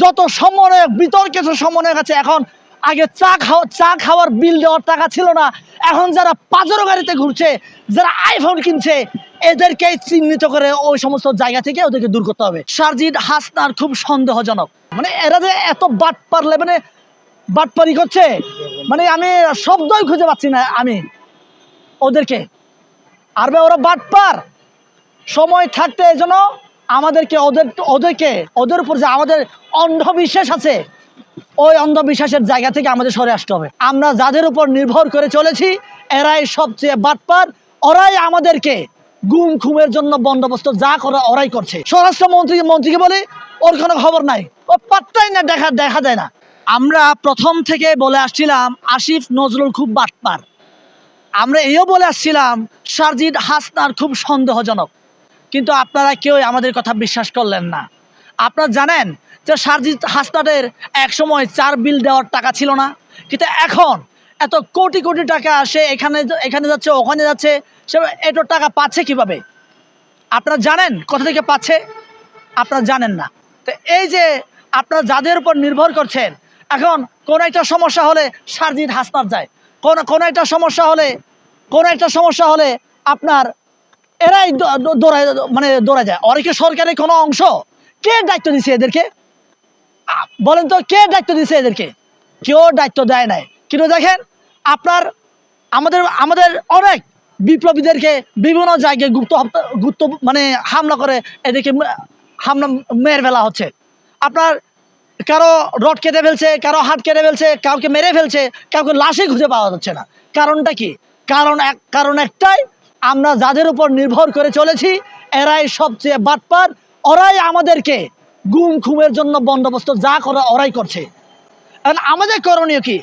যত সমন্বয়ক বিতর্কিত সমন্বয়ক আছে এখন আগে চা খাওয়া চা খাওয়ার বিল দেওয়ার টাকা ছিল না, এখন যারা পাজরো গাড়িতে ঘুরছে, যারা আইফোন কিনছে এদেরকে চিহ্নিত করে ওই সমস্ত জায়গা থেকে ওদেরকে দূর করতে হবে। সারজিদ হাসনার খুব সন্দেহজনক। মানে এরা যে এত বাট পারলে মানে বাটপারি করছে মানে আমি শব্দই খুঁজে পাচ্ছি না আমি ওদেরকে। আর ওরা বাটপার সময় থাকতে এই জন্য আমাদেরকে ওদের, ওদেরকে, ওদের উপর যে আমাদের অন্ধবিশ্বাস আছে, ওই অন্ধবিশ্বাসের জায়গা থেকে আমাদের সরে আসতে হবে। আমরা যাদের উপর নির্ভর করে চলেছি, এরাই সবচেয়ে বাটপার, ওরাই আমাদেরকে গুম খুমের জন্য বন্দোবস্ত যা করে ওরাই করছে। স্বরাষ্ট্রমন্ত্রী, মন্ত্রীকে বলে, ওর কোনো খবর নাই। ও পাত্তাই না, দেখা দেখা যায় না। আমরা প্রথম থেকে বলে আসছিলাম, আসিফ নজরুল খুব বাটপার। আমরা এও বলে আসছিলাম, সারজিদ হাসনার খুব সন্দেহজনক। কিন্তু আপনারা কেউ আমাদের কথা বিশ্বাস করলেন না। আপনারা জানেন যে হাসনাদের এক সময় চার বিল দেওয়ার টাকা ছিল না? কিন্তু এখন এত কোটি কোটি টাকা আসে এখানে এখানে যাচ্ছে, ওখানে যাচ্ছে, সে এত টাকা পাচ্ছে কীভাবে? আপনারা জানেন কোথা থেকে পাচ্ছে? আপনারা জানেন না। তো এই যে আপনারা যাদের উপর নির্ভর করছেন, এখন কোনো একটা সমস্যা হলে সারজিদ হাসনার যায়। কোন, কোনো একটা সমস্যা হলে, কোনো একটা সমস্যা হলে আপনার এরাই দৌড়ায় মানে দৌড়া যায়। অনেকে সরকারের কোনো অংশ? কে দায়িত্ব দিছে এদেরকে? বলেন তো, কে দায়িত্ব দিছে এদেরকে? কেউ দায়িত্ব দেয় নাই। কিন্তু দেখেন, আপনার, আমাদের আমাদের অনেক বিপ্লবীদেরকে বিভিন্ন জায়গায় গুপ্ত গুপ্ত মানে হামলা করে এদেরকে হামলা মেরে ফেলা হচ্ছে। আপনার কারও রড কেটে ফেলছে, কারও হাত কেটে ফেলছে, কাউকে মেরে ফেলছে, কাউকে লাশে খুঁজে পাওয়া যাচ্ছে না। কারণটা কি? কারণ এক, কারণ একটাই আমরা যাদের উপর নির্ভর করে চলেছি, এরাই সবচেয়ে বাটপার, ওরাই আমাদেরকে গুম খুমের জন্য বন্দোবস্ত যা করে ওরাই করছে। এখন আমাদের করণীয় কি?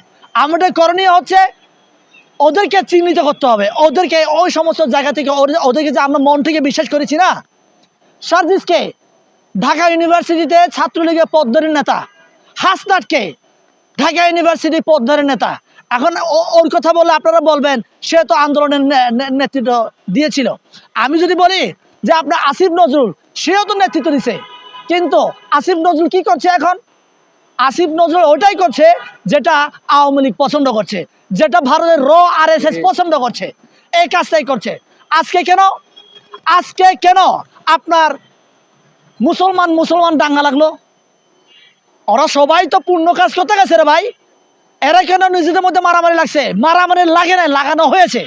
আমাদের করণীয় হচ্ছে ওদেরকে চিহ্নিত করতে হবে। ওদেরকে ওই সমস্ত জায়গা থেকে ওদেরকে যে আমরা মন থেকে বিশ্বাস করেছি না? সার্জিসকে ঢাকা ইউনিভার্সিটিতে ছাত্রলীগের পদ্মরের নেতা হাসনাটকে ঢাকা ইউনিভার্সিটি পদ্মরের নেতা। এখন ওর কথা বলে আপনারা বলবেন সে তো আন্দোলনের নেতৃত্ব দিয়েছিল। আমি যদি বলি যে আপনার আসিফ নজরুল সেও তো নেতৃত্ব দিছে। কিন্তু আসিফ নজরুল কি করছে এখন? আসিফ নজরুল ওটাই করছে যেটা আওয়ামী লীগ পছন্দ করছে যেটা ভারতের র আর এস এস পছন্দ করছে। এই কাজটাই করছে। আজকে কেন? আজকে কেন আপনার মুসলমান মুসলমান দাঙ্গা লাগল? ওরা সবাই তো পূর্ণ কাজ করতে গেছে রে ভাই। এরা কেন নিজেদের মধ্যে মারামারি লাগছে? মারামারি লাগে না লাগানো হয়েছে।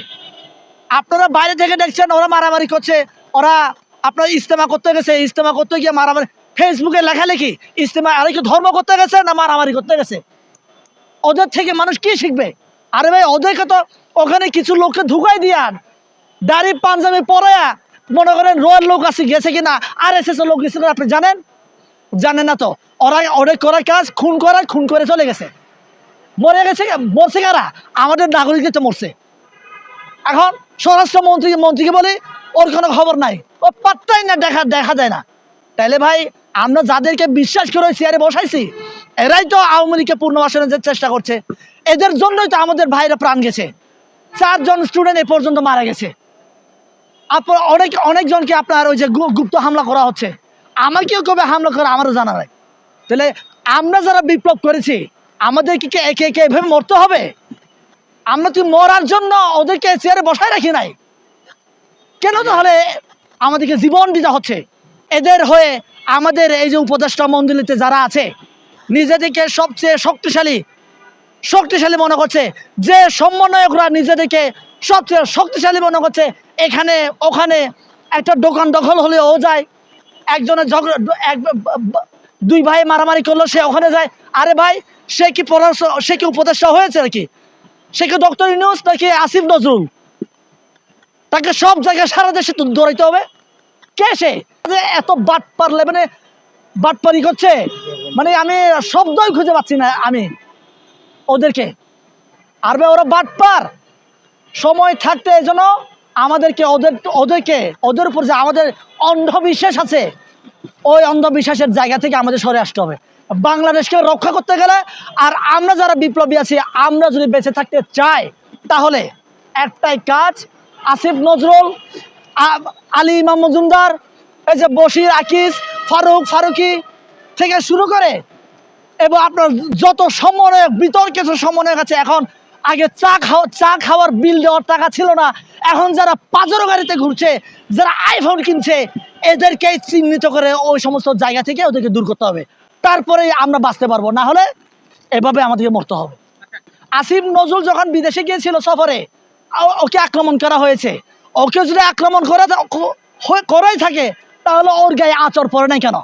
আপনারা বাইরে থেকে দেখছেন, ওরা মারামারি করছে। ওরা আপনার ইস্তেমা করতে গেছে ইস্তেমা করতে গিয়ে মারামারি ফেসবুকে লেখালেখি ইস্তেমা আর কি ধর্ম করতে গেছে না মারামারি করতে গেছে? ওদের থেকে মানুষ কি শিখবে? আরে ভাই, ওদেরকে তো ওখানে কিছু লোককে ঢুকাই দিয়ান দাড়ি পাঞ্জাবি পরায়া মনে করেন রোয়ার লোক আছে, গেছে কিনা? আর এস এস লোক গেছে আপনি জানেন? জানেন না তো। ওরা ওদের করার কাজ, খুন করার, খুন করে চলে গেছে। মরে গেছে মরছে কারা? আমাদের নাগরিকদের তো মরছে। এখন স্বরাষ্ট্রমন্ত্রী, মন্ত্রীকে বলি, ওর কোনো খবর নাই। ও পাত্তাই না, দেখা দেখা যায় না। তাইলে ভাই, আমরা যাদেরকে বিশ্বাস করে চেয়ারে বসাইছি, এরাই তো আওয়ামী লীগকে পুনর্বাসনের চেষ্টা করছে। এদের জন্যই তো আমাদের ভাইরা প্রাণ গেছে। চারজন স্টুডেন্ট এ পর্যন্ত মারা গেছে। আপনার অনেক, অনেকজনকে আপনার ওই যে গুপ্ত হামলা করা হচ্ছে। আমাকেও কবে হামলা করা আমারও জানা নাই। তাহলে আমরা যারা বিপ্লব করেছি, আমাদেরকে কি একে একে এভাবে মরতে হবে? আমরা তুই মরার জন্য ওদেরকে চেয়ারে বসায় রাখি নাই? কেন তাহলে আমাদেরকে জীবন দিতে হচ্ছে? এদের হয়ে আমাদের এই যে উপদেষ্টা মন্ডলীতে যারা আছে, নিজেদেরকে সবচেয়ে শক্তিশালী শক্তিশালী মনে করছে, যে সমন্বয়করা নিজেদেরকে সবচেয়ে শক্তিশালী মনে করছে, এখানে, ওখানে একটা দোকান দখল হলে ও যায়, একজনের ঝগড়া, এক দুই ভাই মারামারি করল, সে ওখানে যায়। আরে ভাই, সে কি পরামর্শ, সে কি উপদেষ্টা হয়েছে নাকি? সে কি ডক্টর ইউনুস নাকি আসিফ নজরুল? তাকে সব জায়গায় সারা দেশে দৌড়াইতে হবে। কে সে? এত বাট পারলে মানে বাটপারি করছে। মানে আমি শব্দই খুঁজে পাচ্ছি না আমি ওদেরকে। আর ভাই ওরা বাটপার সময় থাকতে এই জন্য আমাদেরকে, ওদের, ওদেরকে, ওদের উপর যে আমাদের অন্ধবিশ্বাস আছে ওই অন্ধবিশ্বাসের জায়গা থেকে আমাদের সরে আসতে হবে। বাংলাদেশকে রক্ষা করতে গেলে আর আমরা যারা বিপ্লবী আছি, আমরা যদি বেঁচে থাকতে চাই, তাহলে একটাই কাজ, আসিফ নজরুল আলী ইমাম মজুমদার, এই যে বশির আকিস, ফারুক ফারুকি থেকে শুরু করে এবং আপনার যত সমন্বয়ক বিতর্কিত সমন্বয়ক আছে, এখন আগে চা খাওয়া, চা খাওয়ার বিল দেওয়ার টাকা ছিল না। এখন যারা পাঁচরো গাড়িতে ঘুরছে, যারা আইফোন কিনছে এদেরকে চিহ্নিত করে ওই সমস্ত জায়গা থেকে ওদেরকে দূর করতে হবে। তারপরে আমরা বাঁচতে পারব। না হলে এভাবে আমাদেরকে মরতে হবে। আসিফ নজরুল যখন বিদেশে গিয়েছিল সফরে ওকে আক্রমণ করা হয়েছে। ওকে যদি আক্রমণ করে করেই থাকে, তাহলে ওর গায়ে আচর পড়ে নাই কেন?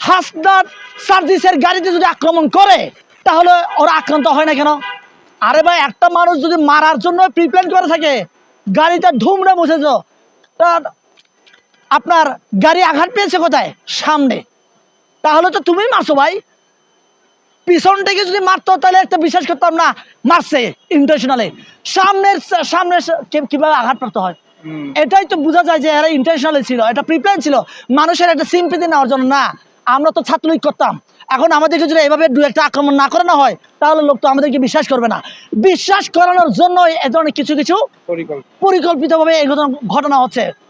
হাসদার সার্জিসের গাড়িতে যদি আক্রমণ করে, তাহলে ওরা আক্রান্ত হয় না কেন? আরে ভাই, একটা মানুষ যদি মারার জন্য প্রিপ্ল্যান করে থাকে, গাড়িটা ধুমড়ে বসেছ তা আপনার গাড়ি আঘাত পেয়েছে কোথায়? সামনে। তাহলে তো তুমি মারছো ভাই। পিছন থেকে যদি মারতো তাহলে একটা বিশ্বাস করতাম না মারছে ইন্টারন্যাশনালে সামনের কে- কীভাবে আঘাত প্রাপ্ত হয়? এটাই তো বোঝা যায় যে এরা ইন্টারন্যাশনালে ছিল। এটা প্রিপ্ল্যান ছিল। মানুষের একটা সিম্পিতি নেওয়ার জন্য না। আমরা তো ছাত্রলীগ করতাম। এখন আমাদেরকে যদি এভাবে দু একটা আক্রমণ না করানো হয় তাহলে লোক তো আমাদেরকে বিশ্বাস করবে না। বিশ্বাস করানোর জন্য এ ধরনের কিছু কিছু পরিকল্পিতভাবে এই ঘটনা- ঘটনা হচ্ছে।